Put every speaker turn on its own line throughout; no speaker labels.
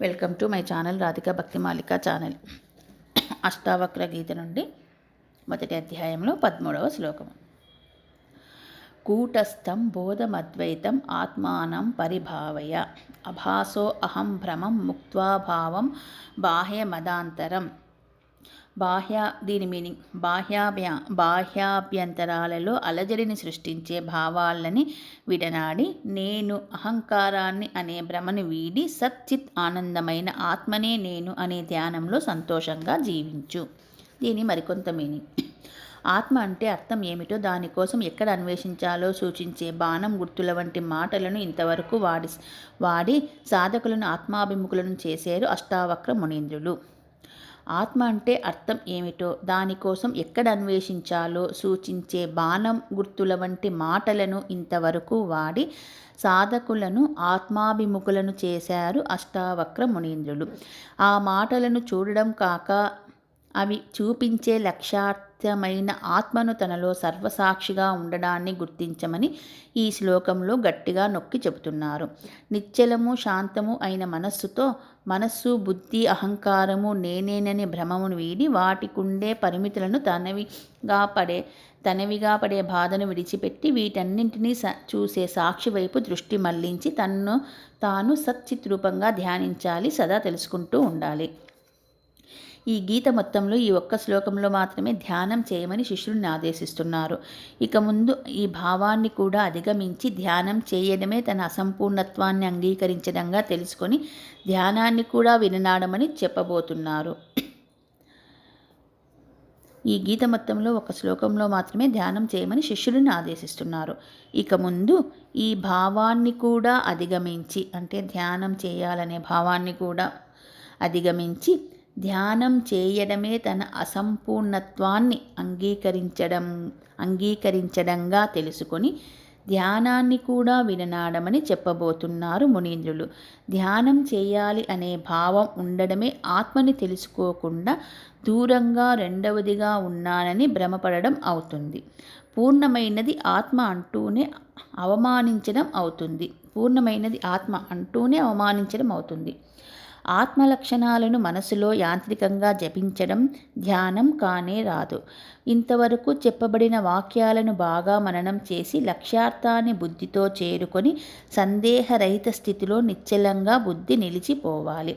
Welcome to my channel Radhika Bhakti Malika channel. Ashtavakra గీత నుండి మొదటి అధ్యాయంలో పదమూడవ శ్లోకం కూటస్థం బోధమద్వైతం ఆత్మానం పరిభావయ. అభాసో అహం భ్రమం ముక్త్వాభావం బాహ్యమదాంతరం. బాహ్య దీని మీనింగ్ బాహ్యాభ్య బాహ్యాభ్యంతరాలలో అలజడిని సృష్టించే భావాలని విడనాడి నేను అహంకారాన్ని అనే భ్రమను వీడి సచ్చిత్ ఆనందమైన ఆత్మనే నేను అనే ధ్యానంలో సంతోషంగా జీవించు. దీని మరికొంత మీనింగ్. ఆత్మ అంటే అర్థం ఏమిటో దానికోసం ఎక్కడ అన్వేషించాలో సూచించే బాణం గుర్తుల వంటి మాటలను ఇంతవరకు వాడి వాడి సాధకులను ఆత్మాభిముఖులను చేశారు అష్టావక్ర మునీంద్రులు. ఆత్మ అంటే అర్థం ఏమిటో దానికోసం ఎక్కడ అన్వేషించాలో సూచించే బాణం గుర్తుల వంటి మాటలను ఇంతవరకు వాడి సాధకులను ఆత్మాభిముఖులను చేశారు అష్టావక్ర మునీంద్రులు. ఆ మాటలను చూడడం కాక అవి చూపించే లక్ష్యార్థమైన ఆత్మను తనలో సర్వసాక్షిగా ఉండడాన్ని గుర్తించమని ఈ శ్లోకంలో గట్టిగా నొక్కి చెబుతున్నారు. నిశ్చలము శాంతము అయిన మనస్సుతో మనస్సు బుద్ధి అహంకారము నేనేననే భ్రమమును వీడి వాటికుండే పరిమితులను తనవిగా పడే తనవిగా పడే బాధను విడిచిపెట్టి వీటన్నింటినీ స చూసే సాక్షి వైపు దృష్టి మళ్ళించి తన్ను తాను సచ్చిత్ రూపంగా ధ్యానించాలి సదా తెలుసుకుంటూ ఉండాలి. ఈ గీత మొత్తంలో ఈ ఒక్క శ్లోకంలో మాత్రమే ధ్యానం చేయమని శిష్యుడిని ఆదేశిస్తున్నారు. ఇక ముందు ఈ భావాన్ని కూడా అధిగమించి ధ్యానం చేయడమే తన అసంపూర్ణత్వాన్ని అంగీకరించడంగా తెలుసుకొని ధ్యానాన్ని కూడా విననాడమని చెప్పబోతున్నారు. ఈ గీత మొత్తంలో ఒక శ్లోకంలో మాత్రమే ధ్యానం చేయమని శిష్యుడిని ఆదేశిస్తున్నారు. ఇక ముందు ఈ భావాన్ని కూడా అధిగమించి అంటే ధ్యానం చేయాలనే భావాన్ని కూడా అధిగమించి ధ్యానం చేయడమే తన అసంపూర్ణత్వాన్ని అంగీకరించడం అంగీకరించడంగా తెలుసుకొని ధ్యానాన్ని కూడా విననాడమని చెప్పబోతున్నారు మునీంద్రులు. ధ్యానం చేయాలి అనే భావం ఉండడమే ఆత్మని తెలుసుకోకుండా దూరంగా రెండవదిగా ఉన్నానని భ్రమపడడం అవుతుంది. పూర్ణమైనది ఆత్మ అంటూనే అవమానించడం అవుతుంది. పూర్ణమైనది ఆత్మ అంటూనే అవమానించడం అవుతుంది. ఆత్మ లక్షణాలను మనసులో యాంత్రికంగా జపించడం ధ్యానం కానే రాదు. ఇంతవరకు చెప్పబడిన వాక్యాలను బాగా మననం చేసి లక్ష్యార్థాన్ని బుద్ధితో చేరుకొని సందేహరహిత స్థితిలో నిశ్చలంగా బుద్ధి నిలిచిపోవాలి.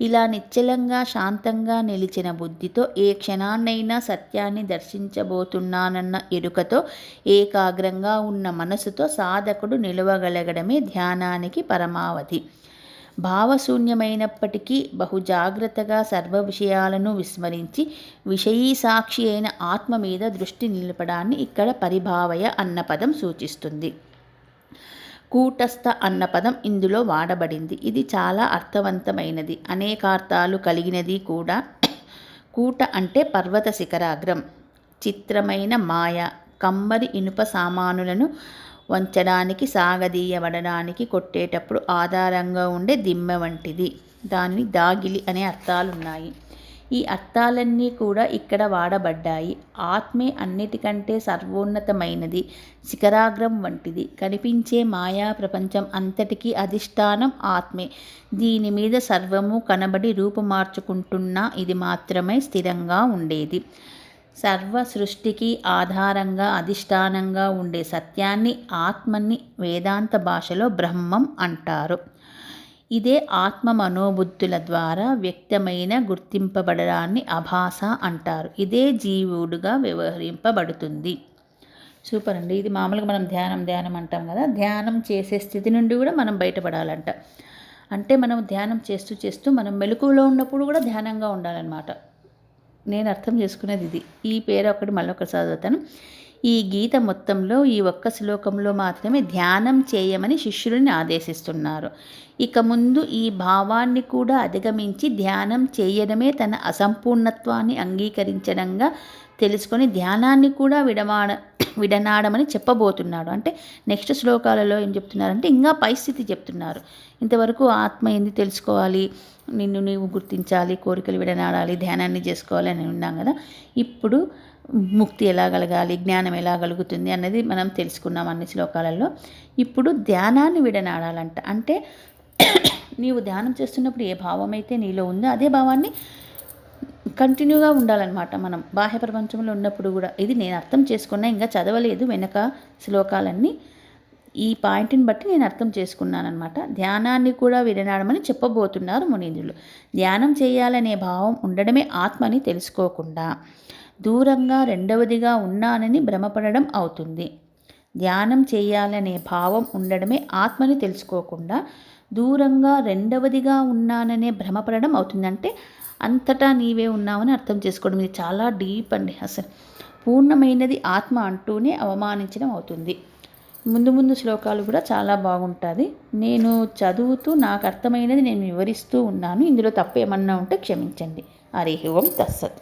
ఇలా నిశ్చలంగా శాంతంగా నిలిచిన బుద్ధితో ఏ క్షణాన్నైనా సత్యాన్ని దర్శించబోతున్నానన్న ఎరుకతో ఏకాగ్రంగా ఉన్న మనసుతో సాధకుడు నిలవగలగడమే ధ్యానానికి పరమావధి. భావశూన్యమైనప్పటికీ బహుజాగ్రత్తగా సర్వ విషయాలను విస్మరించి విషయీ సాక్షి అయిన ఆత్మ మీద దృష్టి నిలపడాన్ని ఇక్కడ పరిభావయ అన్న పదం సూచిస్తుంది. కూటస్థ అన్న పదం ఇందులో వాడబడింది. ఇది చాలా అర్థవంతమైనది. అనేకార్థాలు కలిగినది కూడా కూట అంటే పర్వత శిఖరాగ్రం. చిత్రమైన మాయ కమ్మరి ఇనుప సామానులను వంచడానికి సాగదీయబడడానికి కొట్టేటప్పుడు ఆధారంగా ఉండే దిమ్మె వంటిది. దానిని దాగిలి అనే అర్థాలున్నాయి. ఈ అర్థాలన్నీ కూడా ఇక్కడ వాడబడ్డాయి. ఆత్మే అన్నిటికంటే సర్వోన్నతమైనది శిఖరాగ్రం వంటిది. కనిపించే మాయా ప్రపంచం అంతటికీ అధిష్టానం ఆత్మే. దీని మీద సర్వము కనబడి రూపుమార్చుకుంటున్నా ఇది మాత్రమే స్థిరంగా ఉండేది. సర్వ సృష్టికి ఆధారంగా అధిష్టానంగా ఉండే సత్యాన్ని ఆత్మని వేదాంత భాషలో బ్రహ్మం అంటారు. ఇదే ఆత్మ మనోబుద్ధుల ద్వారా వ్యక్తమైన గుర్తింపబడడాన్ని అభాస అంటారు. ఇదే జీవుడుగా వ్యవహరింపబడుతుంది. సూపర్ అండి. ఇది మామూలుగా మనం ధ్యానం ధ్యానం అంటాం కదా. ధ్యానం చేసే స్థితి నుండి కూడా మనం బయటపడాలంట. అంటే మనం ధ్యానం చేస్తూ చేస్తూ మనం మెలకువలో ఉన్నప్పుడు కూడా ధ్యానంగా ఉండాలన్నమాట. నేను అర్థం చేసుకునేది ఇది. ఈ పేరు ఒకటి మళ్ళీ ఒకటి చదువుతాను. ఈ గీత మొత్తంలో ఈ ఒక్క శ్లోకంలో మాత్రమే ధ్యానం చేయమని శిష్యుడిని ఆదేశిస్తున్నారు. ఇక ముందు ఈ భావాన్ని కూడా అధిగమించి ధ్యానం చేయడమే తన అసంపూర్ణత్వాన్ని అంగీకరించడంగా తెలుసుకొని ధ్యానాన్ని కూడా విడమాడ విడనాడమని చెప్పబోతున్నాడు. అంటే నెక్స్ట్ శ్లోకాలలో ఏం చెప్తున్నారంటే ఇంకా పరిస్థితి చెప్తున్నారు. ఇంతవరకు ఆత్మ ఏంది తెలుసుకోవాలి? నిన్ను నీవు గుర్తించాలి కోరికలు విడనాడాలి ధ్యానాన్ని చేసుకోవాలి అని ఉన్నాం కదా. ఇప్పుడు ముక్తి ఎలా కలగాలి జ్ఞానం ఎలా కలుగుతుంది అన్నది మనం తెలుసుకున్నాం అన్ని శ్లోకాలలో. ఇప్పుడు ధ్యానాన్ని విడనాడాలంట. అంటే నీవు ధ్యానం చేస్తున్నప్పుడు ఏ భావం అయితే నీలో ఉందో అదే భావాన్ని కంటిన్యూగా ఉండాలన్నమాట మనం. బాహ్య ప్రపంచంలో ఉన్నప్పుడు కూడా ఇది నేను అర్థం చేసుకున్నా ఇంకా చదవలేదు వెనక శ్లోకాలన్నీ. ఈ పాయింట్ని బట్టి నేను అర్థం చేసుకున్నాను అనమాట ధ్యానాన్ని కూడా విడనాడమని చెప్పబోతున్నారు మునీంద్రులు. ధ్యానం చేయాలనే భావం ఉండడమే ఆత్మని తెలుసుకోకుండా. దూరంగా రెండవదిగా ఉన్నానని భ్రమపడడం అవుతుంది. ధ్యానం చేయాలనే భావం ఉండడమే ఆత్మని తెలుసుకోకుండా దూరంగా రెండవదిగా ఉన్నాననే భ్రమపడడం అవుతుందంటే అంతటా నీవే ఉన్నావని అర్థం చేసుకోవడం. ఇది చాలా డీప్ అండి అసలు. పూర్ణమైనది ఆత్మ అంటూనే అవమానించడం అవుతుంది. ముందు ముందు శ్లోకాలు కూడా చాలా బాగుంటుంది నేను చదువుతూ నాకు అర్థమైనది నేను వివరిస్తూ ఉన్నాను. ఇందులో తప్పు ఏమన్నా ఉంటే క్షమించండి. హరి ఓం తస్సత్.